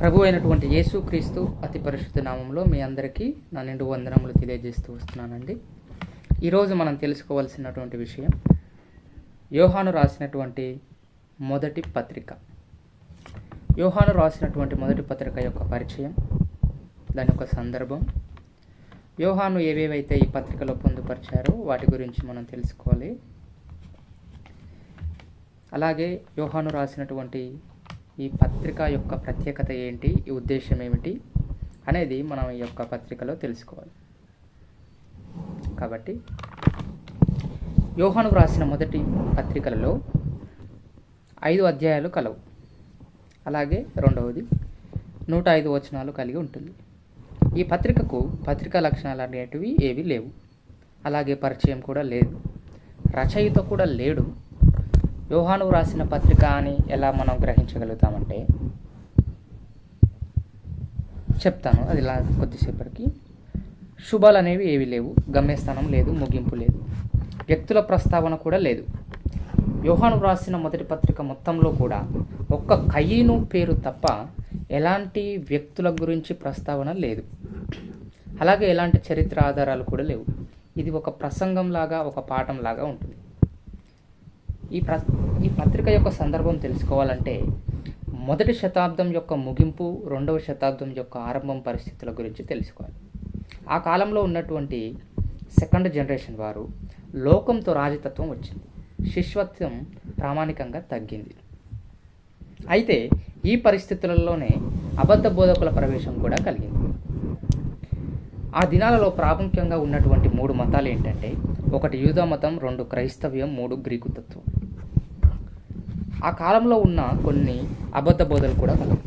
ప్రభు అయినటువంటి యేసు క్రీస్తు అతి పరిశుద్ధ నామంలో మీ అందరికీ నా నిండు వందనములు తెలియజేస్తూ వస్తున్నానండి. ఈరోజు మనం తెలుసుకోవాల్సినటువంటి విషయం యోహాను రాసినటువంటి మొదటి పత్రిక. యోహాను రాసినటువంటి మొదటి పత్రిక యొక్క పరిచయం దాని యొక్క సందర్భం యోహాను ఏవేవైతే ఈ పత్రికలో పొందుపరిచారో వాటి గురించి మనం తెలుసుకోవాలి. అలాగే యోహాను రాసినటువంటి ఈ పత్రిక యొక్క ప్రత్యేకత ఏంటి? ఈ ఉద్దేశం ఏమిటి? అనేది మనం ఈ యొక్క పత్రికలో తెలుసుకోవాలి. కాబట్టి యోహాను వ్రాసిన మొదటి పత్రికలలో ఐదు అధ్యాయాలు కలవు. అలాగే రెండవది నూట ఐదు వచనాలు కలిగి ఉంటుంది. ఈ పత్రికకు పత్రికా లక్షణాలు అనేటివి ఏవి లేవు. అలాగే పరిచయం కూడా లేదు. రచయిత కూడా లేడు. యోహాను రాసిన పత్రిక అని ఎలా మనం గ్రహించగలుగుతామంటే చెప్తాను అది ఇలా కొద్దిసేపటికి. శుభాలు అనేవి ఏవి లేవు. గమ్యస్థానం లేదు ముగింపు లేదు. వ్యక్తుల ప్రస్తావన కూడా లేదు. యోహాను రాసిన మొదటి పత్రిక మొత్తంలో కూడా ఒక్క కయ్యను పేరు తప్ప ఎలాంటి వ్యక్తుల గురించి ప్రస్తావన లేదు. అలాగే ఎలాంటి చరిత్ర ఆధారాలు కూడా లేవు. ఇది ఒక ప్రసంగం లాగా ఒక పాఠంలాగా ఉంటుంది. ఈ ప్ర ఈ పత్రిక యొక్క సందర్భం తెలుసుకోవాలంటే మొదటి శతాబ్దం యొక్క ముగింపు రెండవ శతాబ్దం యొక్క ఆరంభం పరిస్థితుల గురించి తెలుసుకోవాలి. ఆ కాలంలో ఉన్నటువంటి సెకండ్ జనరేషన్ వారు లోకంతో రాజతత్వం వచ్చింది. శిష్వత్వం ప్రామాణికంగా తగ్గింది. అయితే ఈ పరిస్థితులలోనే అబద్ధ బోధకుల ప్రవేశం కూడా కలిగింది. ఆ దినాలలో ప్రాముఖ్యంగా ఉన్నటువంటి మూడు మతాలు ఏంటంటే ఒకటి యూదా మతం రెండు క్రైస్తవ్యం మూడు గ్రీకు తత్వం. ఆ కాలంలో ఉన్న కొన్ని అబద్ధ బోధలు కూడా కలవు.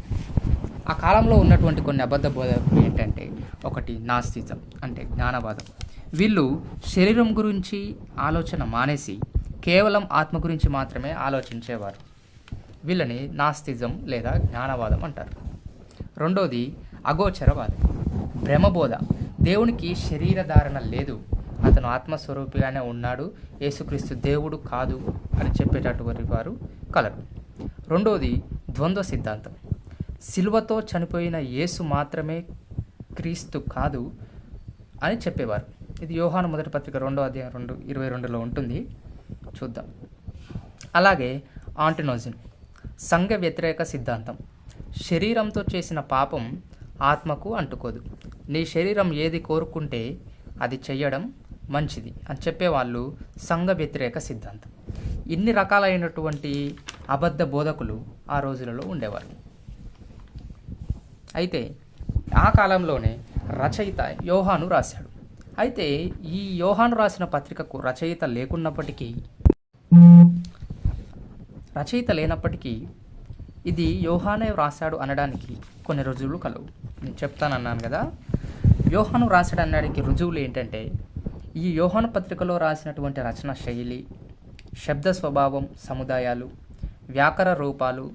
ఆ కాలంలో ఉన్నటువంటి కొన్ని అబద్ధ బోధలు ఏంటంటే ఒకటి నాస్తిజం అంటే జ్ఞానవాదం. వీళ్ళు శరీరం గురించి ఆలోచన మానేసి కేవలం ఆత్మ గురించి మాత్రమే ఆలోచించేవారు. వీళ్ళని నాస్తిజం లేదా జ్ఞానవాదం అంటారు. రెండోది అగోచరవాదం. భ్రమబోధ దేవునికి శరీరధారణ లేదు. అతను ఆత్మస్వరూపిగానే ఉన్నాడు. యేసుక్రీస్తు దేవుడు కాదు అని చెప్పేటటువంటి వారు కలరు. రెండవది ద్వంద్వ సిద్ధాంతం. సిలువతో చనిపోయిన యేసు మాత్రమే క్రీస్తు కాదు అని చెప్పేవారు. ఇది యోహాను మొదటి పత్రిక రెండో అధ్యాయం రెండు ఇరవై రెండులో ఉంటుంది. చూద్దాం. అలాగే ఆంటినోజిన్ సంఘ వ్యతిరేక సిద్ధాంతం. శరీరంతో చేసిన పాపం ఆత్మకు అంటుకోదు. నీ శరీరం ఏది కోరుకుంటే అది చెయ్యడం మంచిది అని చెప్పేవాళ్ళు సంఘ వ్యతిరేక సిద్ధాంతం. ఇన్ని రకాలైనటువంటి అబద్ధ బోధకులు ఆ రోజులలో ఉండేవారు. అయితే ఆ కాలంలోనే రచయిత యోహాను రాశాడు. అయితే ఈ యోహాను రాసిన పత్రికకు రచయిత లేకున్నప్పటికీ రచయిత లేనప్పటికీ ఇది యోహానే రాశాడు అనడానికి కొన్ని రుజువులు కలవు. నేను చెప్తానన్నాను కదా యోహాను రాశాడు అనడానికి రుజువులు ఏంటంటే ఈ యోహాను పత్రికలో రాసినటువంటి రచన శైలి శబ్ద స్వభావం సముదాయాలు వ్యాకర రూపాలు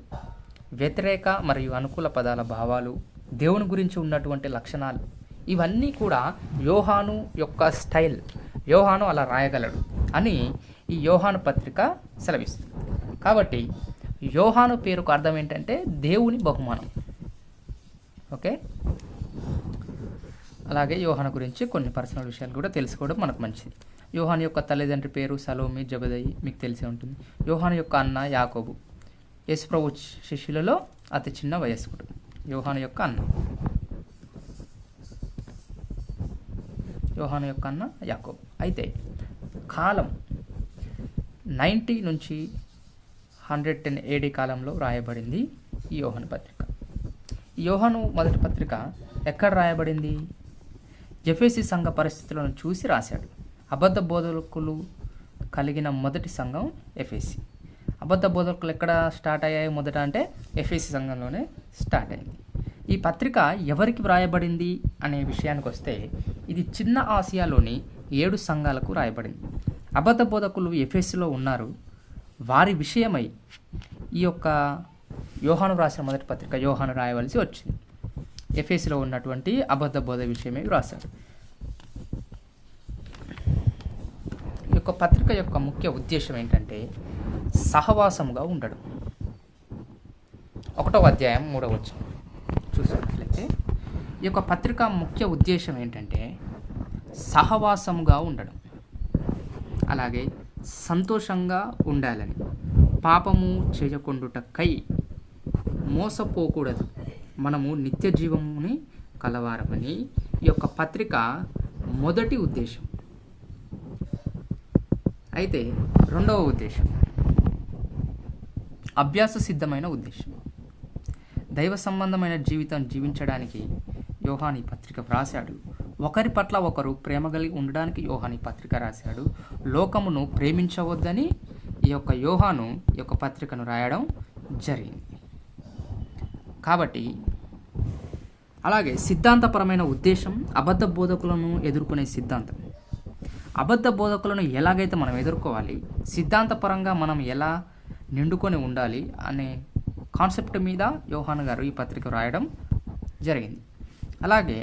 వ్యతిరేక మరియు అనుకూల పదాల భావాలు దేవుని గురించి ఉన్నటువంటి లక్షణాలు. ఇవన్నీ కూడా యోహాను యొక్క స్టైల్. యోహాను అలా రాయగలడు అని ఈ యోహాను పత్రిక సెలవిస్తుంది. కాబట్టి యోహాను పేరుకు అర్థం ఏంటంటే దేవుని బహుమానం. ఓకే? అలాగే యోహాను గురించి కొన్ని పర్సనల్ విషయాలు కూడా తెలుసుకోవడం మనకు మంచిది. యోహాన్ యొక్క తల్లిదండ్రి పేరు సలోమి జబదయి మీకు తెలిసే ఉంటుంది. యోహాన్ యొక్క అన్న యాకోబు. యశ్ప్రభు శిష్యులలో అతి చిన్న వయస్కుడు. యోహాన్ యొక్క అన్న. యోహాన్ యొక్క అన్న యాకోబు. అయితే కాలం నైంటీ నుంచి హండ్రెడ్ టెన్ ఏడి కాలంలో రాయబడింది ఈ యోహన్ పత్రిక. యోహను మొదటి పత్రిక ఎక్కడ రాయబడింది? జెఫేసి సంఘ పరిస్థితులను చూసి రాశాడు. అబద్ధ బోధకులు కలిగిన మొదటి సంఘం ఎఫ్ఎస్సి అబద్ధ బోధకులు ఎక్కడ స్టార్ట్ అయ్యాయి మొదట అంటే ఎఫ్ఎస్సి సంఘంలోనే స్టార్ట్ అయింది. ఈ పత్రిక ఎవరికి వ్రాయబడింది అనే విషయానికి వస్తే ఇది చిన్న ఆసియాలోని ఏడు సంఘాలకు రాయబడింది అబద్ధ బోధకులు ఎఫ్ఎస్సిలో ఉన్నారు. వారి విషయమై ఈ యొక్క యోహాను రాసిన మొదటి పత్రిక యోహాను రాయవలసి వచ్చింది. ఎఫ్ఎస్సిలో ఉన్నటువంటి అబద్ధ బోధ విషయమై వ్రాశారు ఈ యొక్క పత్రిక యొక్క ముఖ్య ఉద్దేశం ఏంటంటే సహవాసముగా ఉండడం. ఒకటో అధ్యాయం మూడవ చూసినట్లయితే ఈ యొక్క పత్రిక ముఖ్య ఉద్దేశం ఏంటంటే సహవాసముగా ఉండడం. అలాగే సంతోషంగా ఉండాలని. పాపము చేయకుండుటకై మోసపోకూడదు. మనము నిత్య జీవముని కలవారమని ఈ యొక్క పత్రిక మొదటి ఉద్దేశం. అయితే రెండవ ఉద్దేశం. అభ్యాస సిద్ధమైన ఉద్దేశం. దైవ సంబంధమైన జీవితం జీవించడానికి యోహాని పత్రిక వ్రాశాడు. ఒకరి పట్ల ఒకరు ప్రేమ కలిగి ఉండడానికి యోహాని పత్రిక రాశాడు. లోకమును ప్రేమించవద్దని ఈ యొక్క యోహాను ఈ యొక్క పత్రికను రాయడం జరిగింది. కాబట్టి అలాగే సిద్ధాంతపరమైన ఉద్దేశం అబద్ధ బోధకులను ఎదుర్కొనే సిద్ధాంతం. అబద్ధ బోధకులను ఎలాగైతే మనం ఎదుర్కోవాలి సిద్ధాంతపరంగా మనం ఎలా నిండుకొని ఉండాలి అనే కాన్సెప్ట్ మీద యోహాన్ గారు ఈ పత్రిక రాయడం జరిగింది. అలాగే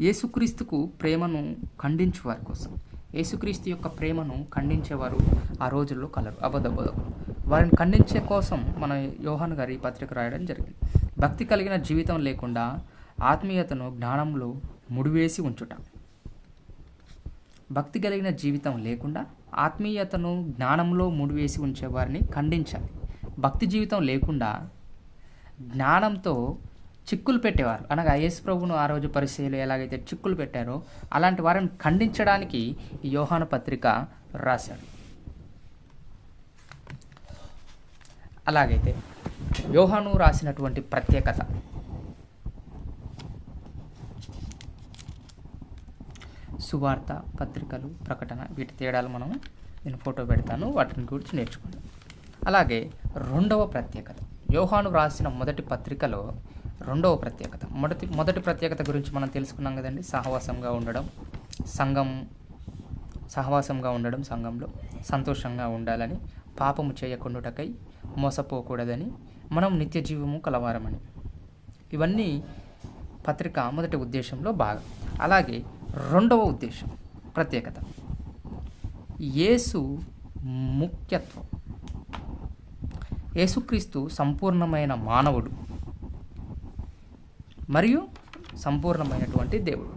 యేసుక్రీస్తుకు ప్రేమను ఖండించేవారి కోసం. యేసుక్రీస్తు యొక్క ప్రేమను ఖండించేవారు ఆ రోజుల్లో కలరు అబద్ధ బోధకులు. వారిని ఖండించే కోసం మన యోహాన్ గారు ఈ పత్రిక రాయడం జరిగింది. భక్తి కలిగిన జీవితం లేకుండా ఆత్మీయతను జ్ఞానంలో ముడివేసి ఉంచుట. భక్తి కలిగిన జీవితం లేకుండా ఆత్మీయతను జ్ఞానంలో ముడివేసి ఉంచే వారిని ఖండించాలి. భక్తి జీవితం లేకుండా జ్ఞానంతో చిక్కులు పెట్టేవారు. అనగా యేసు ప్రభును ఆ రోజు పరిచయలు ఎలాగైతే చిక్కులు పెట్టారో అలాంటి వారిని ఖండించడానికి ఈ పత్రిక రాశాడు అలాగైతే యోహాను రాసినటువంటి ప్రత్యేకత సువార్త పత్రికలు ప్రకటన వీటి తేడాలు మనం నేను ఫోటో పెడతాను వాటిని గురించి నేర్చుకుందాం. అలాగే రెండవ ప్రత్యేకత. యోహాను రాసిన మొదటి పత్రికలో రెండవ ప్రత్యేకత. మొదటి మొదటి ప్రత్యేకత గురించి మనం తెలుసుకున్నాం కదండి. సహవాసంగా ఉండడం సంఘం సహవాసంగా ఉండడం సంఘంలో సంతోషంగా ఉండాలని పాపము చేయకుండాటకై మోసపోకూడదని మనం నిత్య జీవము కలవారమని. ఇవన్నీ పత్రిక మొదటి ఉద్దేశంలో భాగం. అలాగే రెండవ ఉద్దేశం ప్రత్యేకత. యేసు ముఖ్యత్వం. యేసుక్రీస్తు సంపూర్ణమైన మానవుడు మరియు సంపూర్ణమైనటువంటి దేవుడు.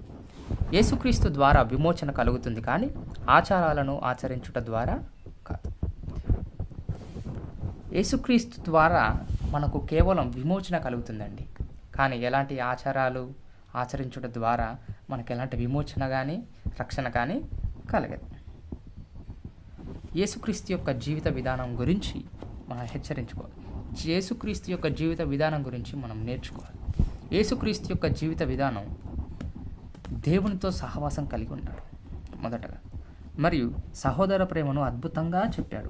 యేసుక్రీస్తు ద్వారా విమోచన కలుగుతుంది కానీ ఆచారాలను ఆచరించుట ద్వారా కాదు. యేసుక్రీస్తు ద్వారా మనకు కేవలం విమోచన కలుగుతుందండి. కానీ ఎలాంటి ఆచారాలు ఆచరించుట ద్వారా మనకు ఎలాంటి విమోచన కానీ రక్షణ కానీ కలగదు. యేసుక్రీస్తు యొక్క జీవిత విధానం గురించి మనం హెచ్చరించుకోవాలి. యేసుక్రీస్తు యొక్క జీవిత విధానం గురించి మనం నేర్చుకోవాలి. యేసుక్రీస్తు యొక్క జీవిత విధానం దేవునితో సహవాసం కలిగి ఉన్నాడు మొదటగా. మరియు సహోదర ప్రేమను అద్భుతంగా చెప్పాడు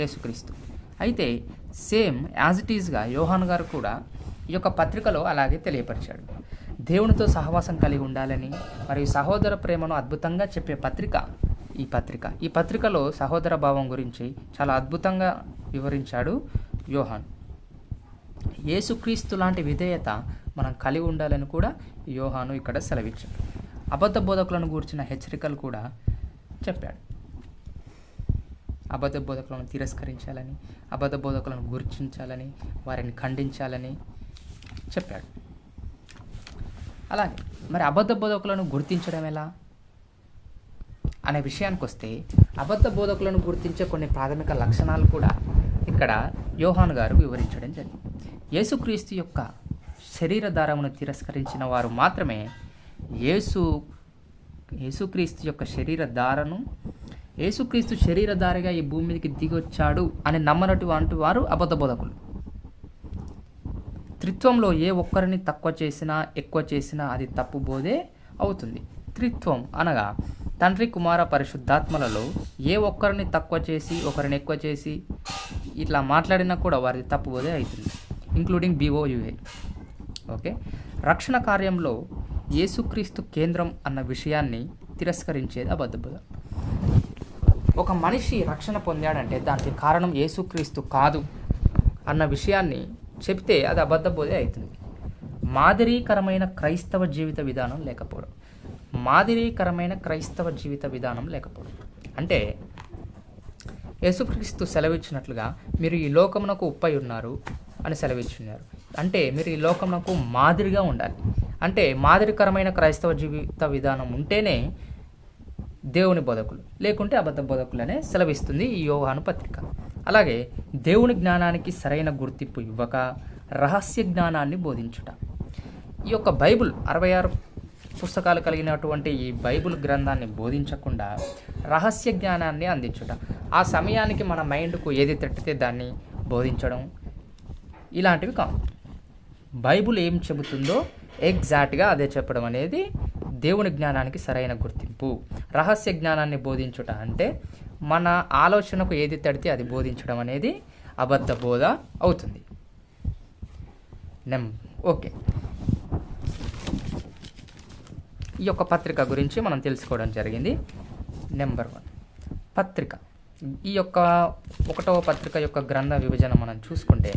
యేసుక్రీస్తు. అయితే సేమ్ యాజ్ ఇట్ ఈజ్గా యోహాన్ గారు కూడా ఈ యొక్క పత్రికలో అలాగే తెలియపరిచాడు. దేవునితో సహవాసం కలిగి ఉండాలని మరియు సహోదర ప్రేమను అద్భుతంగా చెప్పే పత్రిక ఈ పత్రిక. ఈ పత్రికలో సహోదర భావం గురించి చాలా అద్భుతంగా వివరించాడు యోహాన్. యేసుక్రీస్తు లాంటి విధేయత మనం కలిగి ఉండాలని కూడా యోహాను ఇక్కడ సెలవిచ్చాడు. అబద్ధ బోధకులను గూర్చిన హెచ్చరికలు కూడా చెప్పాడు. అబద్ధ బోధకులను తిరస్కరించాలని అబద్ధ బోధకులను గుర్తించాలని వారిని ఖండించాలని చెప్పాడు. అలాగే. మరి అబద్ధ బోధకులను గుర్తించడం ఎలా? అనే విషయానికి వస్తే అబద్ధ బోధకులను గుర్తించే కొన్ని ప్రాథమిక లక్షణాలు కూడా ఇక్కడ యోహాన్ గారు వివరించడం జరిగింది. యేసుక్రీస్తు యొక్క శరీర దారమును తిరస్కరించిన వారు మాత్రమే యేసు యేసుక్రీస్తు యొక్క శరీర దారను యేసుక్రీస్తు శరీరధారిగా ఈ భూమి మీదకి దిగొచ్చాడు అని నమ్మనటువంటి వారు అబద్ధ బోధకులు. త్రిత్వంలో ఏ ఒక్కరిని తక్కువ చేసినా ఎక్కువ చేసినా అది తప్పు బోధే అవుతుంది. త్రిత్వం అనగా తండ్రి కుమార పరిశుద్ధాత్మలలో ఏ ఒక్కరిని తక్కువ చేసి ఒకరిని ఎక్కువ చేసి ఇట్లా మాట్లాడినా కూడా వారిది తప్పు బోధే అవుతుంది ఇంక్లూడింగ్ బీఓయుఏ ఓకే? రక్షణ కార్యంలో యేసుక్రీస్తు కేంద్రం అన్న విషయాన్ని తిరస్కరించేది అబద్ధబోధ. ఒక మనిషి రక్షణ పొందాడంటే దానికి కారణం యేసుక్రీస్తు కాదు అన్న విషయాన్ని చెప్తే అది అబద్ధ బోధే అవుతుంది. మాదిరీకరమైన క్రైస్తవ జీవిత విధానం లేకపోవడం. మాదిరీకరమైన క్రైస్తవ జీవిత విధానం లేకపోవడం. అంటే యేసుక్రీస్తు సెలవిచ్చినట్లుగా మీరు ఈ లోకమునకు ఉప్పై ఉన్నారు అని సెలవిచ్చున్నారు అంటే మీరు ఈ లోకమునకు మాదిరిగా ఉండాలి. అంటే మాదిరికరమైన క్రైస్తవ జీవిత విధానం ఉంటేనే దేవుని బోధకులు లేకుంటే అబద్ధ బోధకులు అనే సెలవిస్తుంది ఈ యోహాను పత్రిక. అలాగే దేవుని జ్ఞానానికి సరైన గుర్తింపు ఇవ్వక రహస్య జ్ఞానాన్ని బోధించుట. ఈ యొక్క బైబిల్ అరవై ఆరు పుస్తకాలు కలిగినటువంటి ఈ బైబిల్ గ్రంథాన్ని బోధించకుండా రహస్య జ్ఞానాన్ని అందించుట. ఆ సమయానికి మన మైండ్కు ఏది తట్టితే దాన్ని బోధించడం ఇలాంటివి కావు. బైబిల్ ఏం చెబుతుందో ఎగ్జాక్ట్గా అదే చెప్పడం అనేది దేవుని జ్ఞానానికి సరైన గుర్తింపు. రహస్య జ్ఞానాన్ని బోధించుట అంటే మన ఆలోచనకు ఏది తడితే అది బోధించడం అనేది అబద్ధ బోధ అవుతుంది. నెం ఓకే. ఈ యొక్క పత్రిక గురించి మనం తెలుసుకోవడం జరిగింది. Number one. పత్రిక. ఈ యొక్క ఒకటవ పత్రిక యొక్క గ్రంథ విభజన మనం చూసుకుంటే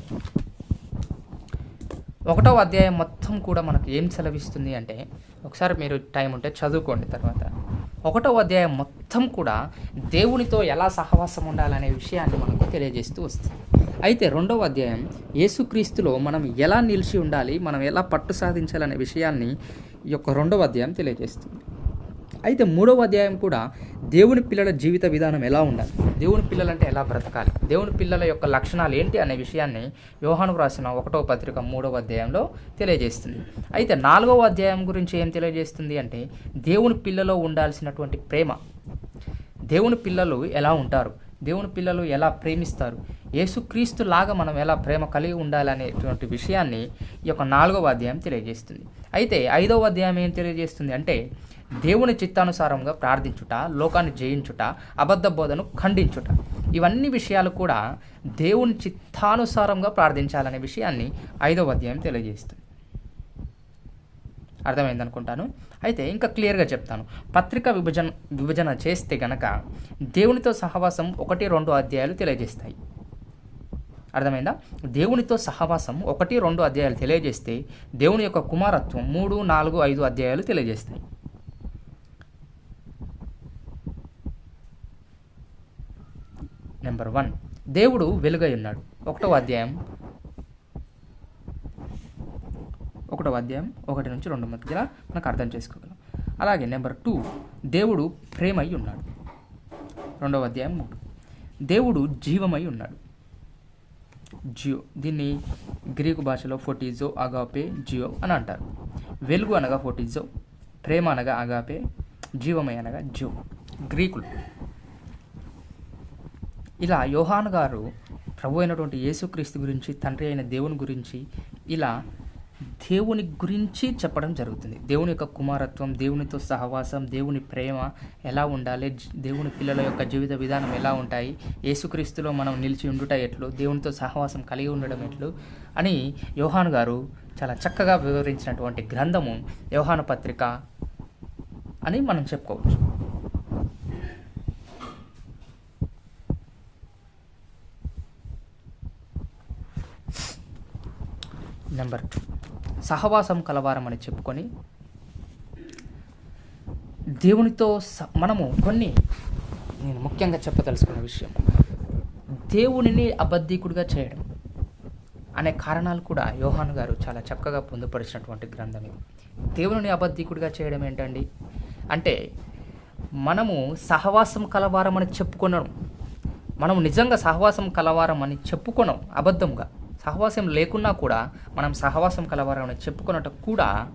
ఒకటవ అధ్యాయం మొత్తం కూడా మనకు ఏం సెలవిస్తుంది అంటే ఒకసారి మీరు టైం ఉంటే చదువుకోండి తర్వాత. ఒకటవ అధ్యాయం మొత్తం కూడా దేవునితో ఎలా సహవాసం ఉండాలనే విషయాన్ని మనకు తెలియజేస్తూ వస్తుంది. అయితే రెండవ అధ్యాయం యేసుక్రీస్తులో మనం ఎలా నిలిచి ఉండాలి మనం ఎలా పట్టు సాధించాలనే విషయాన్ని ఈ యొక్క రెండవ అధ్యాయం తెలియజేస్తుంది. అయితే మూడవ అధ్యాయం కూడా దేవుని పిల్లల జీవిత విధానం ఎలా ఉండాలి? దేవుని పిల్లలంటే ఎలా బ్రతకాలి? దేవుని పిల్లల యొక్క లక్షణాలు ఏంటి అనే విషయాన్ని యోహాను రాసిన ఒకటవ పత్రిక మూడవ అధ్యాయంలో తెలియజేస్తుంది. అయితే నాలుగవ అధ్యాయం గురించి ఏం తెలియజేస్తుంది అంటే దేవుని పిల్లలో ఉండాల్సినటువంటి ప్రేమ. దేవుని పిల్లలు ఎలా ఉంటారు? దేవుని పిల్లలు ఎలా ప్రేమిస్తారు? యేసుక్రీస్తు లాగా మనం ఎలా ప్రేమ కలిగి ఉండాలనేటువంటి విషయాన్ని ఈ యొక్క నాలుగవ అధ్యాయం తెలియజేస్తుంది. అయితే ఐదవ అధ్యాయం ఏం తెలియజేస్తుంది అంటే దేవుని చిత్తానుసారంగా ప్రార్థించుట లోకాన్ని జయించుట అబద్ధ బోధను ఖండించుట. ఇవన్నీ విషయాలు కూడా దేవుని చిత్తానుసారంగా ప్రార్థించాలనే విషయాన్ని ఐదవ అధ్యాయం తెలియజేస్తుంది. అర్థమైందనుకుంటాను అయితే ఇంకా క్లియర్గా చెప్తాను. పత్రిక విభజన విభజన చేస్తే గనక దేవునితో సహవాసం ఒకటి రెండు అధ్యాయాలు తెలియజేస్తాయి. అర్థమైందా? దేవునితో సహవాసం ఒకటి రెండు అధ్యాయాలు తెలియజేస్తే దేవుని యొక్క కుమారత్వం మూడు నాలుగు ఐదు అధ్యాయాలు తెలియజేస్తాయి. నెంబర్ వన్ దేవుడు వెలుగై ఉన్నాడు. ఒకటో అధ్యాయం. ఒకటో అధ్యాయం ఒకటి నుంచి రెండు మధ్యలో మనకు అర్థం చేసుకోగలం. అలాగే నెంబర్ టూ దేవుడు ప్రేమై ఉన్నాడు. రెండవ అధ్యాయం మూడు. దేవుడు జీవమై ఉన్నాడు. జియో దీన్ని గ్రీకు భాషలో ఫోటిజో అగాపే జియో అని అంటారు. వెలుగు అనగా ఫోటిజో ప్రేమ అనగా అగాపే జీవమై అనగా జియో. గ్రీకులు. ఇలా యోహాన్ గారు ప్రభు అయినటువంటి యేసుక్రీస్తు గురించి తండ్రి అయిన దేవుని గురించి ఇలా దేవుని గురించి చెప్పడం జరుగుతుంది. దేవుని యొక్క కుమారత్వం దేవునితో సహవాసం దేవుని ప్రేమ ఎలా ఉండాలి దేవుని పిల్లల యొక్క జీవిత విధానం ఎలా ఉంటాయి యేసుక్రీస్తులో మనం నిలిచి ఉండుట ఎట్లు దేవునితో సహవాసం కలిగి ఉండడం ఎట్లు అని యోహాన్ గారు చాలా చక్కగా వివరించినటువంటి గ్రంథము యోహాను పత్రిక అని మనం చెప్పుకోవచ్చు. నెంబర్. టూ సహవాసం కలవారం అని చెప్పుకొని దేవునితో స- మనము కొన్ని నేను ముఖ్యంగా చెప్పదలుచుకున్న విషయం. దేవునిని అబద్ధికుడిగా చేయడం అనే కారణాలు కూడా యోహాను గారు చాలా చక్కగా పొందుపరిచినటువంటి గ్రంథం ఇది. దేవుని అబద్ధికుడిగా చేయడం ఏంటండి? అంటే మనము సహవాసం కలవారం అని చెప్పుకున్నాం మనం నిజంగా సహవాసం కలవారం అని చెప్పుకున్నాం అబద్ధంగా. సహవాసం లేకున్నా కూడా మనం సహవాసం కలవారమని అని చెప్పుకున్నట్టు కూడా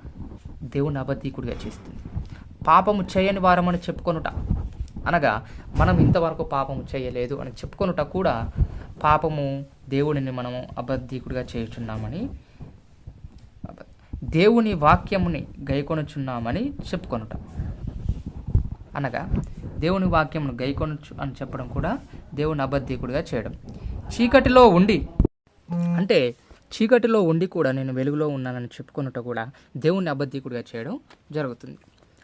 దేవుని అబద్ధీకుడిగా చేస్తుంది. పాపము చేయని వారమని చెప్పుకొనుట అనగా మనం ఇంతవరకు పాపము చేయలేదు అని చెప్పుకొనుట కూడా పాపము దేవుడిని మనము అబద్ధీకుడిగా చేయుచున్నామని దేవుని వాక్యముని గైకొనుచున్నామని చెప్పుకొనుట అనగా దేవుని వాక్యమును గైకొనొచ్చు అని చెప్పడం కూడా దేవుని అబద్ధీకుడిగా చేయడం. చీకటిలో ఉండి అంటే చీకటిలో ఉండి కూడా నేను వెలుగులో ఉన్నానని చెప్పుకున్నట కూడా దేవుణ్ణి అబద్ధికుడిగా చేయడం జరుగుతుంది.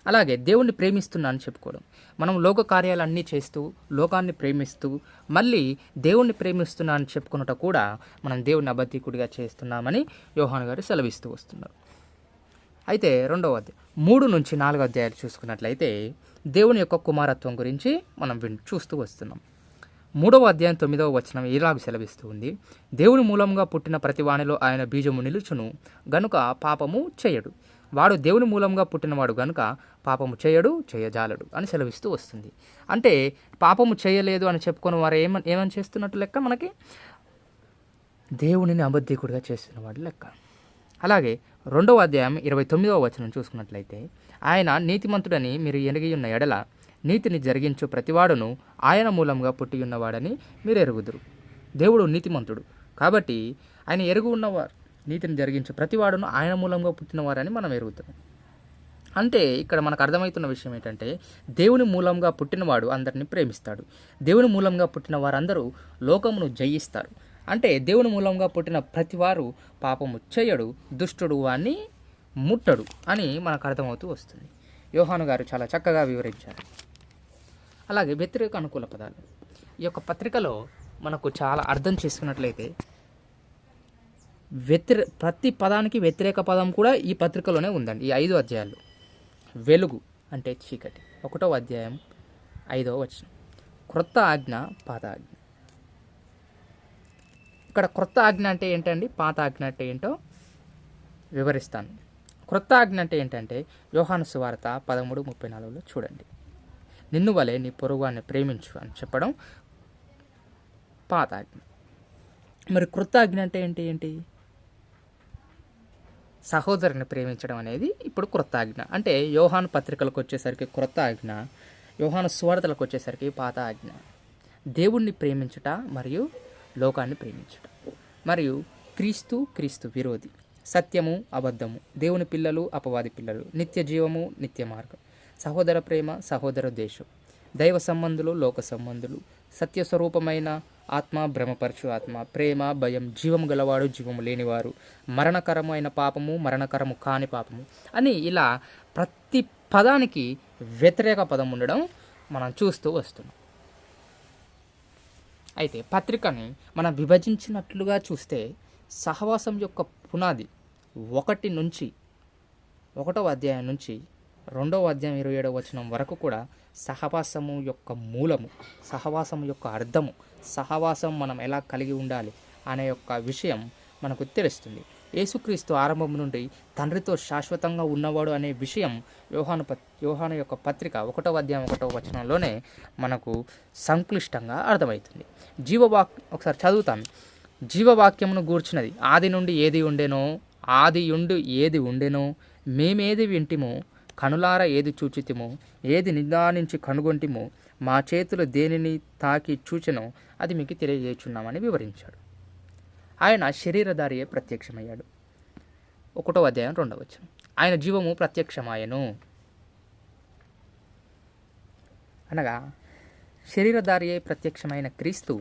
అలాగే దేవుణ్ణి ప్రేమిస్తున్నానని చెప్పుకోవడం. మనం లోక కార్యాలన్నీ చేస్తూ లోకాన్ని ప్రేమిస్తూ మళ్ళీ దేవుణ్ణి ప్రేమిస్తున్నానని చెప్పుకున్నట కూడా మనం దేవుణ్ణి అబద్ధికుడిగా చేస్తున్నామని యోహాన్ గారు సెలవిస్తూ వస్తున్నారు. అయితే రెండవ అధ్యాయం మూడు నుంచి నాలుగు అధ్యాయాలు చూసుకున్నట్లయితే దేవుని యొక్క కుమారత్వం గురించి మనం విన్ చూస్తూ వస్తున్నాం. మూడవ అధ్యాయం తొమ్మిదవ వచనం ఇలాగ సెలవిస్తూ ఉంది. దేవుని మూలంగా పుట్టిన ప్రతివాణిలో ఆయన బీజము నిలుచును గనుక పాపము చేయడు. వాడు దేవుని మూలంగా పుట్టినవాడు గనుక పాపము చేయడు చేయజాలడు అని సెలవిస్తూ వస్తుంది. అంటే పాపము చేయలేదు అని చెప్పుకొని వారు ఏమ ఏమని చేస్తున్నట్టు లెక్క మనకి? దేవునిని అబద్ధికుడిగా చేస్తున్నవాడు లెక్క. అలాగే రెండవ అధ్యాయం ఇరవై తొమ్మిదవ వచనం చూసుకున్నట్లయితే ఆయన నీతిమంతుడని మీరు ఎనగి ఉన్న ఎడల నీతిని జరిగించు ప్రతివాడును ఆయన మూలంగా పుట్టి ఉన్నవాడని మీరు ఎరుగుదురు దేవుడు నీతిమంతుడు. కాబట్టి ఆయన ఎరుగు ఉన్నవారు నీతిని జరిగించు ప్రతివాడును ఆయన మూలంగా పుట్టినవారని మనం ఎరుగుతున్నాం అంటే ఇక్కడ మనకు అర్థమవుతున్న విషయం ఏంటంటే దేవుని మూలంగా పుట్టినవాడు అందరిని ప్రేమిస్తాడు. దేవుని మూలంగా పుట్టిన వారందరూ లోకమును జయిస్తారు. అంటే దేవుని మూలంగా పుట్టిన ప్రతివారు పాపము చేయడు దుష్టుడు వాణ్ణి ముట్టడు అని మనకు అర్థమవుతూ వస్తుంది. యోహాను గారు చాలా చక్కగా వివరించారు. అలాగే వ్యతిరేక అనుకూల పదాలు. ఈ యొక్క పత్రికలో మనకు చాలా అర్థం చేసుకున్నట్లయితే వ్యతిరే ప్రతి పదానికి వ్యతిరేక పదం కూడా ఈ పత్రికలోనే ఉందండి ఈ ఐదు అధ్యాయాలు వెలుగు అంటే చీకటి. ఒకటో అధ్యాయం ఐదవ వచనం. క్రొత్త ఆజ్ఞ పాత ఆజ్ఞ. ఇక్కడ క్రొత్త ఆజ్ఞ అంటే ఏంటండి? పాత ఆజ్ఞ అంటే ఏంటో వివరిస్తాను. క్రొత్త ఆజ్ఞ అంటే ఏంటంటే యోహాను సువార్త పదమూడు ముప్పై నాలుగులో చూడండి. నిన్ను వలె నీ పొరుగువాన్ని ప్రేమించు అని చెప్పడం పాత ఆజ్ఞ మరి కృతాజ్ఞ అంటే ఏంటి ఏంటి? సహోదరుని ప్రేమించడం అనేది ఇప్పుడు కృతాజ్ఞ. అంటే యోహాను పత్రికలకు వచ్చేసరికి క్రొత్త ఆజ్ఞ యోహాను సువార్తలకు వచ్చేసరికి పాత ఆజ్ఞ దేవుణ్ణి ప్రేమించుట మరియు లోకాన్ని ప్రేమించుట. మరియు క్రీస్తు క్రీస్తు విరోధి. సత్యము అబద్ధము. దేవుని పిల్లలు అపవాది పిల్లలు. నిత్య జీవము నిత్య మార్గం. సహోదర ప్రేమ సహోదర దేశం దైవ సంబంధులు లోక సంబంధులు. సత్య స్వరూపమైన ఆత్మ భ్రమపరచు ఆత్మ. ప్రేమ భయం జీవము గలవాడు జీవము లేనివారు. మరణకరమైన పాపము మరణకరము కాని పాపము అని ఇలా ప్రతి పదానికి వ్యతిరేక పదం ఉండడం మనం చూస్తూ వస్తున్నాం. అయితే పత్రికని మనం విభజించినట్లుగా చూస్తే సహవాసం యొక్క పునాది ఒకటి నుంచి ఒకటవ అధ్యాయం నుంచి రెండవ అధ్యాయం ఇరవై ఏడవ వచనం వరకు కూడా సహవాసము యొక్క మూలము సహవాసం యొక్క అర్థము సహవాసం మనం ఎలా కలిగి ఉండాలి అనే యొక్క విషయం మనకు తెలుస్తుంది. యేసుక్రీస్తు ఆరంభం నుండి తండ్రితో శాశ్వతంగా ఉన్నవాడు అనే విషయం యోహాను పత్ యోహాను యొక్క పత్రిక ఒకటవ అధ్యాయం ఒకటవ వచనంలోనే మనకు సంక్లిష్టంగా అర్థమవుతుంది. జీవవాక్ ఒకసారి చదువుతాను. జీవవాక్యమును గూర్చినది ఆది నుండి ఏది ఉండెనో ఆది ఉండు ఏది ఉండెనో మేమేది వింటిమో కనులార ఏది చూచితిమో ఏది నిదానించి కనుగొంటిమో మా చేతులు దేనిని తాకి చూచెనో అది మీకు తెలియజేయుచున్నామని వివరించాడు. ఆయన శరీరధారియే ప్రత్యక్షమయ్యాడు. ఒకటో అధ్యాయం రెండవచ్చు ఆయన జీవము ప్రత్యక్షమాయను. అనగా శరీరధారియే ప్రత్యక్షమైన క్రీస్తు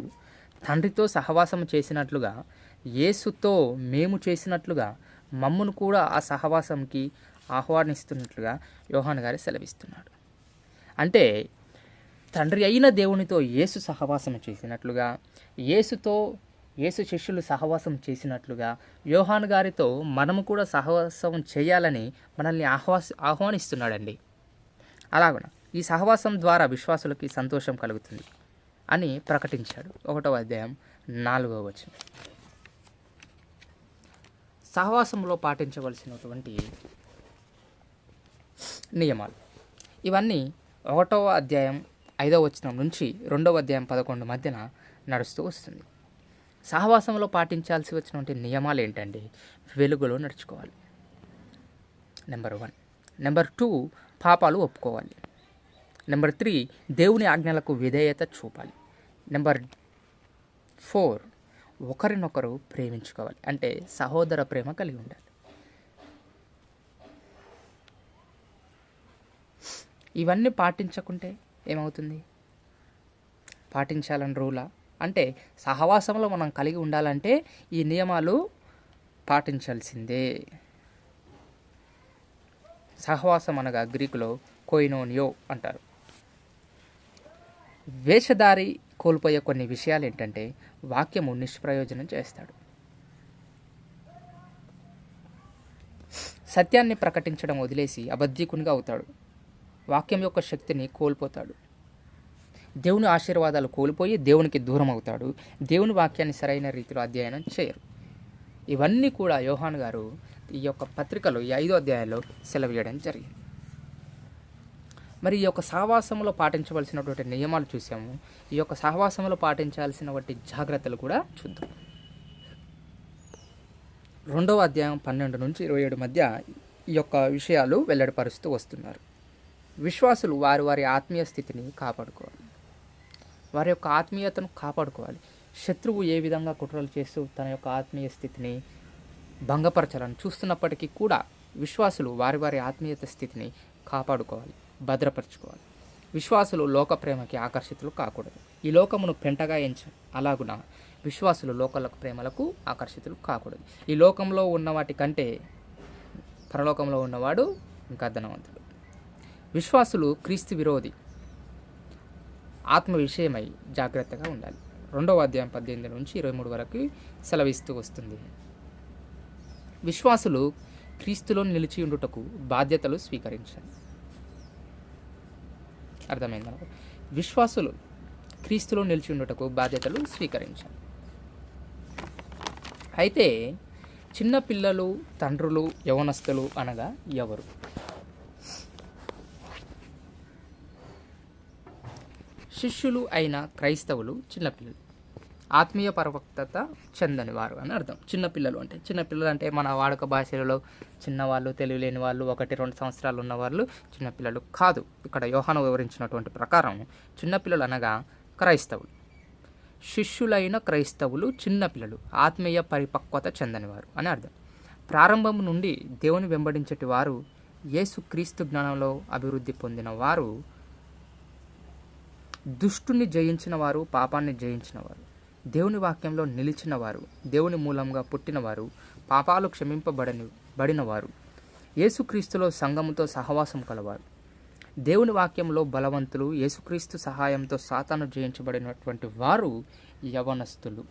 తండ్రితో సహవాసం చేసినట్లుగా యేసుతో మేము చేసినట్లుగా మమ్మును కూడా ఆ సహవాసంకి ఆహ్వానిస్తున్నట్లుగా యోహాన్ గారి సెలవిస్తున్నాడు అంటే తండ్రి అయిన దేవునితో యేసు సహవాసం చేసినట్లుగా యేసుతో యేసు శిష్యులు సహవాసం చేసినట్లుగా యోహాన్ గారితో మనము కూడా సహవాసం చేయాలని మనల్ని ఆహ్వాస్ ఆహ్వానిస్తున్నాడండి. అలాగున ఈ సహవాసం ద్వారా విశ్వాసులకి సంతోషం కలుగుతుంది అని ప్రకటించాడు ఒకటవ అధ్యాయం నాలుగవ వచనం. సహవాసంలో పాటించవలసినటువంటి నియమాలు. ఇవన్నీ ఒకటవ అధ్యాయం ఐదవ వచనం నుంచి రెండవ అధ్యాయం పదకొండు మధ్యన నడుస్తూ వస్తుంది. సహవాసంలో పాటించాల్సి వచ్చినటువంటి నియమాలు ఏంటండి? వెలుగులో నడుచుకోవాలి. నెంబర్ వన్ నెంబర్ టూ పాపాలు ఒప్పుకోవాలి. నెంబర్ త్రీ దేవుని ఆజ్ఞలకు విధేయత చూపాలి. నెంబర్ ఫోర్ ఒకరినొకరు ప్రేమించుకోవాలి. అంటే సహోదర ప్రేమ కలిగి ఉండాలి. ఇవన్నీ పాటించకుంటే ఏమవుతుంది? పాటించాలని రూలా? అంటే సహవాసంలో మనం కలిగి ఉండాలంటే ఈ నియమాలు పాటించాల్సిందే. సహవాసం అనగా గ్రీకులో కోయినోనియో అంటారు. వేషధారి కోల్పోయే కొన్ని విషయాలు ఏంటంటే వాక్యము నిష్ప్రయోజనం చేస్తాడు. సత్యాన్ని ప్రకటించడం వదిలేసి అబద్ధికునిగా అవుతాడు. వాక్యం యొక్క శక్తిని కోల్పోతాడు. దేవుని ఆశీర్వాదాలు కోల్పోయి దేవునికి దూరం అవుతాడు. దేవుని వాక్యాన్ని సరైన రీతిలో అధ్యయనం చేయరు. ఇవన్నీ కూడా యోహాన్ గారు ఈ యొక్క పత్రికలో ఈ ఐదో అధ్యాయంలో సెలవేయడం జరిగింది. మరి ఈ యొక్క సహవాసంలో పాటించవలసినటువంటి నియమాలు చూసాము. ఈ యొక్క సహవాసంలో పాటించాల్సినటువంటి జాగ్రత్తలు కూడా చూద్దాం. రెండవ అధ్యాయం పన్నెండు నుంచి ఇరవై ఏడు మధ్య ఈ యొక్క విషయాలు వెల్లడిపరుస్తూ వస్తున్నారు. విశ్వాసులు వారి వారి ఆత్మీయ స్థితిని కాపాడుకోవాలి. వారి యొక్క ఆత్మీయతను కాపాడుకోవాలి. శత్రువు ఏ విధంగా కుట్రలు చేస్తూ తన యొక్క ఆత్మీయ స్థితిని భంగపరచాలని చూస్తున్నప్పటికీ కూడా విశ్వాసులు వారి వారి ఆత్మీయత స్థితిని కాపాడుకోవాలి భద్రపరచుకోవాలి. విశ్వాసులు లోక ప్రేమకి ఆకర్షితులు కాకూడదు. ఈ లోకమును పెంటగా ఎంచ అలాగున విశ్వాసులు లోకల ప్రేమలకు ఆకర్షితులు కాకూడదు. ఈ లోకంలో ఉన్న వాటి కంటే పరలోకంలో ఉన్నవాడు ఇంకా ధనవంతుడు. విశ్వాసులు క్రీస్తు విరోధి. ఆత్మ విషయమై జాగ్రత్తగా ఉండాలి. రెండవ అధ్యాయం పద్దెనిమిది నుంచి ఇరవై మూడు వరకు సెలవిస్తూ వస్తుంది. విశ్వాసులు క్రీస్తులో నిలిచి ఉండుటకు బాధ్యతలు స్వీకరించాలి. అర్థమైందా? విశ్వాసులు క్రీస్తులో నిలిచి ఉండుటకు బాధ్యతలు స్వీకరించాలి. అయితే చిన్నపిల్లలు తండ్రులు యవనస్తులు అనగా ఎవరు? శిష్యులు అయిన క్రైస్తవులు చిన్నపిల్లలు. ఆత్మీయ పరిపక్వత చెందని వారు అని అర్థం. చిన్నపిల్లలు అంటే చిన్నపిల్లలు అంటే మన వాడుక భాషలలో చిన్నవాళ్ళు తెలియలేని వాళ్ళు ఒకటి రెండు సంవత్సరాలు ఉన్న వాళ్ళు చిన్నపిల్లలు కాదు. ఇక్కడ యోహాను వివరించినటువంటి ప్రకారం చిన్నపిల్లలు అనగా క్రైస్తవులు. శిష్యులైన క్రైస్తవులు చిన్నపిల్లలు ఆత్మీయ పరిపక్వత చెందనివారు అని అర్థం. ప్రారంభం నుండి దేవుని వెంబడించేటి వారు ఏసుక్రీస్తు జ్ఞానంలో అభివృద్ధి పొందిన వారు దుష్టుని జయించిన వారు పాపాన్ని జయించినవారు. దేవుని వాక్యంలో నిలిచినవారు దేవుని మూలంగా పుట్టినవారు పాపాలు క్షమింపబడని బడినవారు. యేసుక్రీస్తులో సంఘముతో సహవాసం కలవారు. దేవుని వాక్యంలో బలవంతులు యేసుక్రీస్తు సహాయంతో సాతాను జయించబడినటువంటి వారు యవనస్తులు.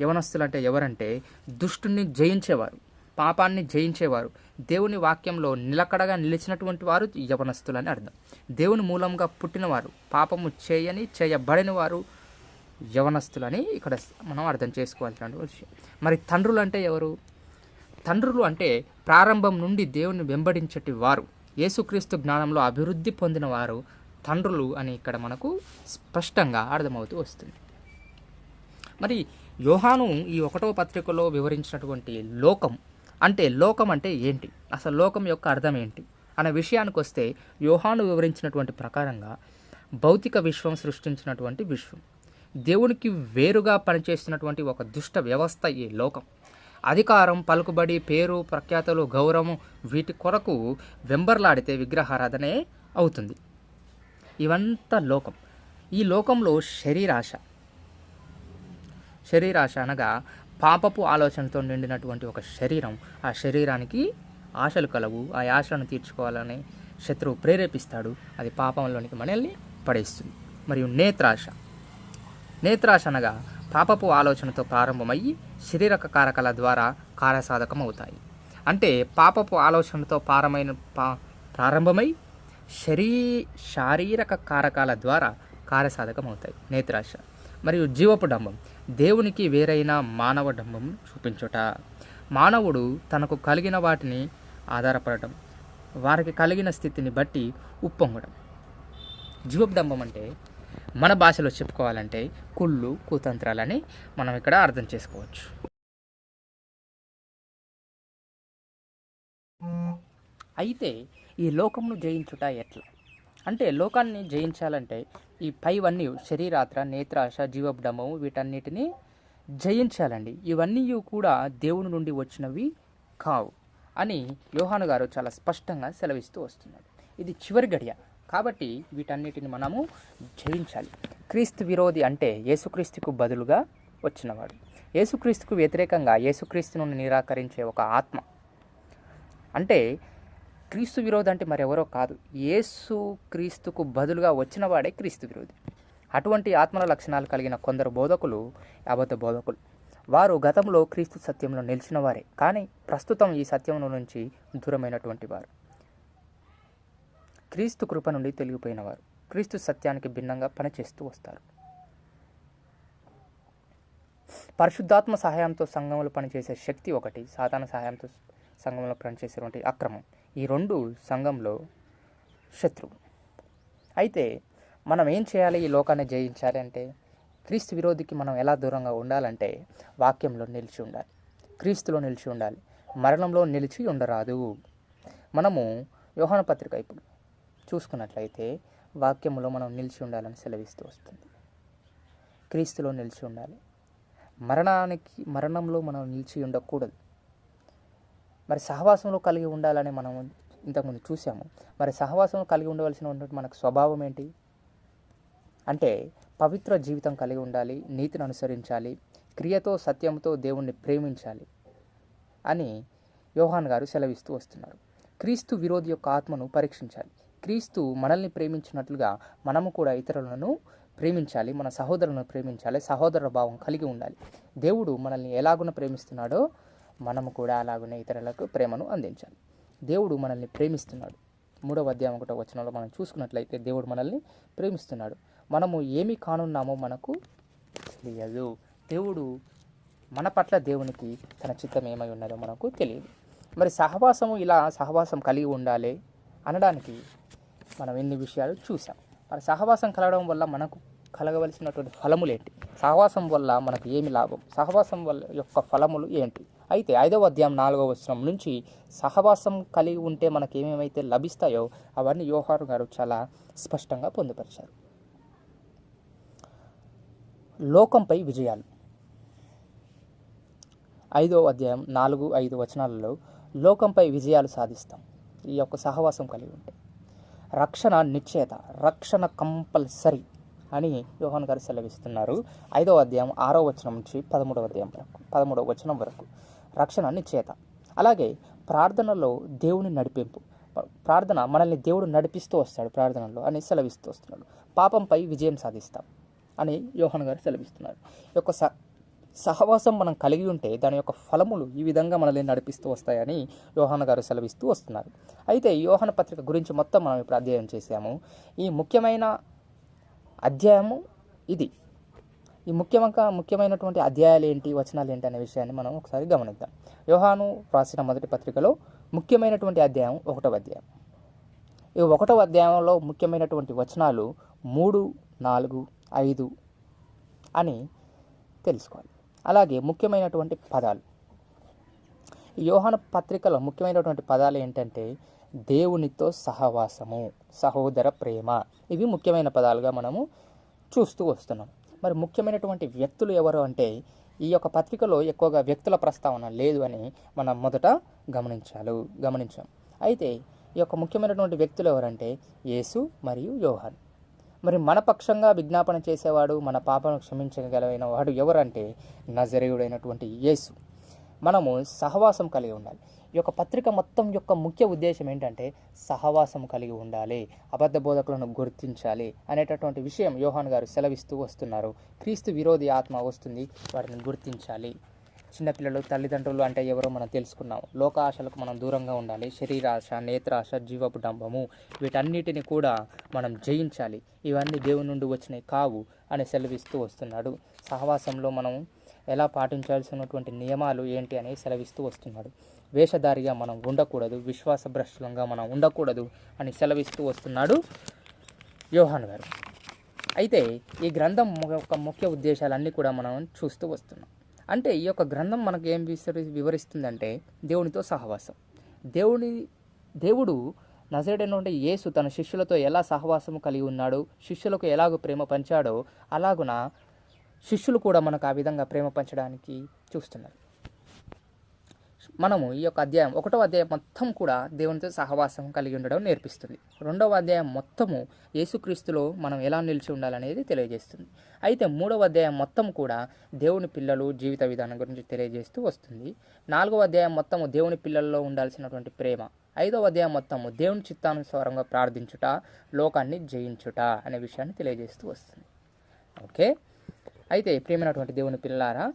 యవనస్తులు అంటే ఎవరంటే దుష్టుని జయించేవారు. పాపాన్ని జయించేవారు. దేవుని వాక్యంలో నిలకడగా నిలిచినటువంటి వారు యవనస్తులని అర్థం. దేవుని మూలంగా పుట్టినవారు పాపము చేయని చేయబడిన వారు యవనస్తులని ఇక్కడ మనం అర్థం చేసుకోవాల్సిన విషయం. మరి తండ్రులు అంటే ఎవరు? తండ్రులు అంటే ప్రారంభం నుండి దేవుని వెంబడించటి వారు. యేసుక్రీస్తు జ్ఞానంలో అభివృద్ధి పొందిన వారు తండ్రులు అని ఇక్కడ మనకు స్పష్టంగా అర్థమవుతూ వస్తుంది. మరి యోహాను ఈ ఒకటవ పత్రికలో వివరించినటువంటి లోకం అంటే లోకం అంటే ఏంటి? అసలు లోకం యొక్క అర్థం ఏంటి? అనే విషయానికి వస్తే యోహాను వివరించినటువంటి ప్రకారంగా భౌతిక విశ్వం సృష్టించినటువంటి విశ్వం. దేవునికి వేరుగా పనిచేస్తున్నటువంటి ఒక దుష్ట వ్యవస్థ ఈ లోకం. అధికారం పలుకుబడి పేరు ప్రఖ్యాతలు గౌరవం వీటి కొరకు వెంబర్లాడితే విగ్రహారాధనే అవుతుంది. ఇవంతా లోకం. ఈ లోకంలో శరీరాశ. శరీరాశ అనగా పాపపు ఆలోచనతో నిండినటువంటి ఒక శరీరం ఆ శరీరానికి ఆశలు కలవు ఆ ఆశలను తీర్చుకోవాలని శత్రువు ప్రేరేపిస్తాడు అది పాపంలోనికి మనల్ని పడేస్తుంది. మరియు నేత్రాశ. నేత్రాశ అనగా పాపపు ఆలోచనతో ప్రారంభమయ్యి శరీరక కారకాల ద్వారా కార్యసాధకం అవుతాయి అంటే పాపపు ఆలోచనతో పారమైన పా ప్రారంభమై శరీ శారీరక కారకాల ద్వారా కార్యసాధకం అవుతాయి నేత్రాశ. మరియు జీవపు డంబం. దేవునికి వేరైన మానవ డంబం చూపించుట. మానవుడు తనకు కలిగిన వాటిని ఆధారపడటం వారికి కలిగిన స్థితిని బట్టి ఉప్పొంగడం. జీవపు అంటే మన భాషలో చెప్పుకోవాలంటే కుళ్ళు కుతంత్రాలని మనం ఇక్కడ అర్థం చేసుకోవచ్చు. అయితే ఈ లోకంను జయించుట ఎట్లా? అంటే లోకాన్ని జయించాలంటే ఈ పైవన్నీ శరీరాత్ర నేత్రాశ జీవబ్డమము వీటన్నిటిని జయించాలండి. ఇవన్నీ కూడా దేవుని నుండి వచ్చినవి కావు అని యోహాను గారు చాలా స్పష్టంగా సెలవిస్తూ వస్తున్నారు. ఇది చివరి గడియ. కాబట్టి వీటన్నిటిని మనము జయించాలి. క్రీస్తు విరోధి అంటే యేసుక్రీస్తుకు బదులుగా వచ్చినవాడు. యేసుక్రీస్తుకు వ్యతిరేకంగా యేసుక్రీస్తును నిరాకరించే ఒక ఆత్మ. అంటే క్రీస్తు విరోధి అంటే మరెవరో కాదు. యేసు క్రీస్తుకు బదులుగా వచ్చిన వాడే క్రీస్తు విరోధి. అటువంటి ఆత్మల లక్షణాలు కలిగిన కొందరు బోధకులు అబద్ధ బోధకులు. వారు గతంలో క్రీస్తు సత్యంలో నిలిచిన వారే కానీ ప్రస్తుతం ఈ సత్యం నుంచి దూరమైనటువంటి వారు. క్రీస్తు కృప నుండి తెలిగిపోయినవారు క్రీస్తు సత్యానికి భిన్నంగా పనిచేస్తూ వస్తారు. పరిశుద్ధాత్మ సహాయంతో సంఘంలో పనిచేసే శక్తి ఒకటి సాధారణ సహాయంతో సంఘంలో పనిచేసేటువంటి అక్రమం. ఈ రెండు సంఘంలో శత్రువు. అయితే మనం ఏం చేయాలి? ఈ లోకాన్ని జయించాలి అంటే క్రీస్తు విరోధికి మనం ఎలా దూరంగా ఉండాలంటే వాక్యంలో నిలిచి ఉండాలి. క్రీస్తులో నిలిచి ఉండాలి. మరణంలో నిలిచి ఉండరాదు. మనము యోహాన పత్రిక ఇప్పుడు చూసుకున్నట్లయితే వాక్యంలో మనం నిలిచి ఉండాలని సెలవిస్తూ వస్తుంది. క్రీస్తులో నిలిచి ఉండాలి. మరణానికి మరణంలో మనం నిలిచి ఉండకూడదు. మరి సహవాసంలో కలిగి ఉండాలని మనం ఇంతకుముందు చూసాము మరి సహవాసంలో కలిగి ఉండవలసినటువంటి మనకు స్వభావం ఏంటి? అంటే పవిత్ర జీవితం కలిగి ఉండాలి నీతిని అనుసరించాలి క్రియతో సత్యంతో దేవుణ్ణి ప్రేమించాలి అని యోహాన్ గారు సెలవిస్తూ వస్తున్నారు. క్రీస్తు విరోధి యొక్క ఆత్మను పరీక్షించాలి. క్రీస్తు మనల్ని ప్రేమించినట్లుగా మనము కూడా ఇతరులను ప్రేమించాలి మన సహోదరులను ప్రేమించాలి సహోదర భావం కలిగి ఉండాలి. దేవుడు మనల్ని ఎలాగున ప్రేమిస్తున్నాడో మనము కూడా అలాగునే ఇతరులకు ప్రేమను అందించాలి. దేవుడు మనల్ని ప్రేమిస్తున్నాడు. మూడవ అధ్యాయం ఒకటో వచనంలో మనం చూసుకున్నట్లయితే దేవుడు మనల్ని ప్రేమిస్తున్నాడు. మనము ఏమి కానున్నామో మనకు తెలియదు. దేవుడు మన పట్ల దేవునికి తన చిత్తం ఏమై ఉన్నదో మనకు తెలియదు. మరి సహవాసము ఇలా సహవాసం కలిగి ఉండాలి అనడానికి మనం ఎన్ని విషయాలు చూసాం మరి సహవాసం కలగడం వల్ల మనకు కలగవలసినటువంటి ఫలములు ఏంటి? సహవాసం వల్ల మనకు ఏమి లాభం? సహవాసం వల్ల యొక్క ఫలములు ఏంటి? అయితే ఐదవ అధ్యాయం నాలుగవ వచనం నుంచి సహవాసం కలిగి ఉంటే మనకు ఏమేమైతే లభిస్తాయో అవన్నీ యోహారు గారు చాలా స్పష్టంగా పొందుపరిచారు. లోకంపై విజయాలు. ఐదవ అధ్యాయం నాలుగు ఐదు వచనాలలో లోకంపై విజయాలు సాధిస్తాం. ఈ యొక్క సహవాసం కలిగి ఉంటే. రక్షణ నిశ్చయత రక్షణ కంపల్సరీ అని యోహన్ గారు సెలవిస్తున్నారు. ఐదవ అధ్యాయం ఆరో వచనం నుంచి పదమూడవ అధ్యాయం వరకు పదమూడవ వచనం వరకు. రక్షణ నిశ్చేత అలాగే ప్రార్థనలో దేవుని నడిపింపు. ప్రార్థన మనల్ని దేవుడు నడిపిస్తూ వస్తాడు ప్రార్థనలో అని సెలవిస్తూ వస్తున్నాడు. పాపంపై విజయం సాధిస్తాం అని యోహన్ గారు సెలవిస్తున్నారు. ఈ యొక్క స సహవాసం మనం కలిగి ఉంటే దాని యొక్క ఫలములు ఈ విధంగా మనల్ని నడిపిస్తూ వస్తాయని యోహాన గారు సెలవిస్తూ వస్తున్నారు. అయితే యోహన పత్రిక గురించి మొత్తం మనం ఇప్పుడు అధ్యయనం చేసాము ఈ ముఖ్యమైన అధ్యాయము ఇది. ఈ ముఖ్యంగా ముఖ్యమైనటువంటి అధ్యాయాలు ఏంటి వచనాలు ఏంటి అనే విషయాన్ని మనం ఒకసారి గమనిద్దాం. యోహాను రాసిన మొదటి పత్రికలో ముఖ్యమైనటువంటి అధ్యాయం ఒకటవ అధ్యాయం. ఈ ఒకటవ అధ్యాయంలో ముఖ్యమైనటువంటి వచనాలు మూడు నాలుగు ఐదు అని తెలుసుకోవాలి. అలాగే ముఖ్యమైనటువంటి పదాలు. ఈ పత్రికలో ముఖ్యమైనటువంటి పదాలు ఏంటంటే దేవునితో సహవాసము సహోదర ప్రేమ. ఇవి ముఖ్యమైన పదాలుగా మనము చూస్తూ వస్తున్నాం. మరి ముఖ్యమైనటువంటి వ్యక్తులు ఎవరు అంటే ఈ యొక్క పత్రికలో ఎక్కువగా వ్యక్తుల ప్రస్తావన లేదు అని మనం మొదట గమనించాలి గమనించాం. అయితే ఈ యొక్క ముఖ్యమైనటువంటి వ్యక్తులు ఎవరంటే యేసు మరియు యోహన్. మరి మన పక్షంగా విజ్ఞాపన చేసేవాడు మన పాపను క్షమించగలిగిన వాడు ఎవరంటే నజరేయుడైనటువంటి యేసు. మనము సహవాసం కలిగి ఉండాలి. ఈ యొక్క పత్రిక మొత్తం యొక్క ముఖ్య ఉద్దేశం ఏంటంటే సహవాసం కలిగి ఉండాలి అబద్ధ బోధకులను గుర్తించాలి అనేటటువంటి విషయం యోహాన్ గారు సెలవిస్తూ వస్తున్నారు. క్రీస్తు విరోధి ఆత్మ వస్తుంది వాటిని గుర్తించాలి. చిన్నపిల్లలు తల్లిదండ్రులు అంటే ఎవరో మనం తెలుసుకున్నాం. లోక ఆశలకు మనం దూరంగా ఉండాలి. శరీరాశ నేత్రాశ జీవపు డంబము వీటన్నిటిని కూడా మనం జయించాలి. ఇవన్నీ దేవుని నుండి వచ్చినాయి కావు అని సెలవిస్తూ వస్తున్నాడు. సహవాసంలో మనం ఎలా పాటించాల్సినటువంటి నియమాలు ఏంటి అని సెలవిస్తూ వస్తున్నాడు. వేషధారిగా మనం ఉండకూడదు విశ్వాసభ్రష్టంగా మనం ఉండకూడదు అని సెలవిస్తూ వస్తున్నాడు యోహాన్ గారు. అయితే ఈ గ్రంథం యొక్క ముఖ్య ఉద్దేశాలన్నీ కూడా మనం చూస్తూ వస్తున్నాం. అంటే ఈ యొక్క గ్రంథం మనకు ఏం వివరి వివరిస్తుందంటే దేవునితో సహవాసం. దేవుని దేవుడు నజరేడైనటువంటి యేసు తన శిష్యులతో ఎలా సహవాసం కలిగి ఉన్నాడు శిష్యులకు ఎలాగో ప్రేమ పంచాడో అలాగున శిష్యులు కూడా మనకు ఆ విధంగా ప్రేమ పంచడానికి చూస్తున్నారు. మనము ఈ యొక్క అధ్యాయం ఒకటో అధ్యాయం మొత్తం కూడా దేవునితో సహవాసం కలిగి ఉండడం నేర్పిస్తుంది. రెండవ అధ్యాయం మొత్తము యేసుక్రీస్తులో మనం ఎలా నిలిచి ఉండాలనేది తెలియజేస్తుంది. అయితే మూడవ అధ్యాయం మొత్తం కూడా దేవుని పిల్లలు జీవిత విధానం గురించి తెలియజేస్తూ వస్తుంది. నాలుగవ అధ్యాయం మొత్తము దేవుని పిల్లల్లో ఉండాల్సినటువంటి ప్రేమ. ఐదవ అధ్యాయం మొత్తము దేవుని చిత్తానుసారంగా ప్రార్థించుట లోకాన్ని జయించుట అనే విషయాన్ని తెలియజేస్తూ వస్తుంది. ఓకే? అయితే ప్రేమైనటువంటి దేవుని పిల్లారా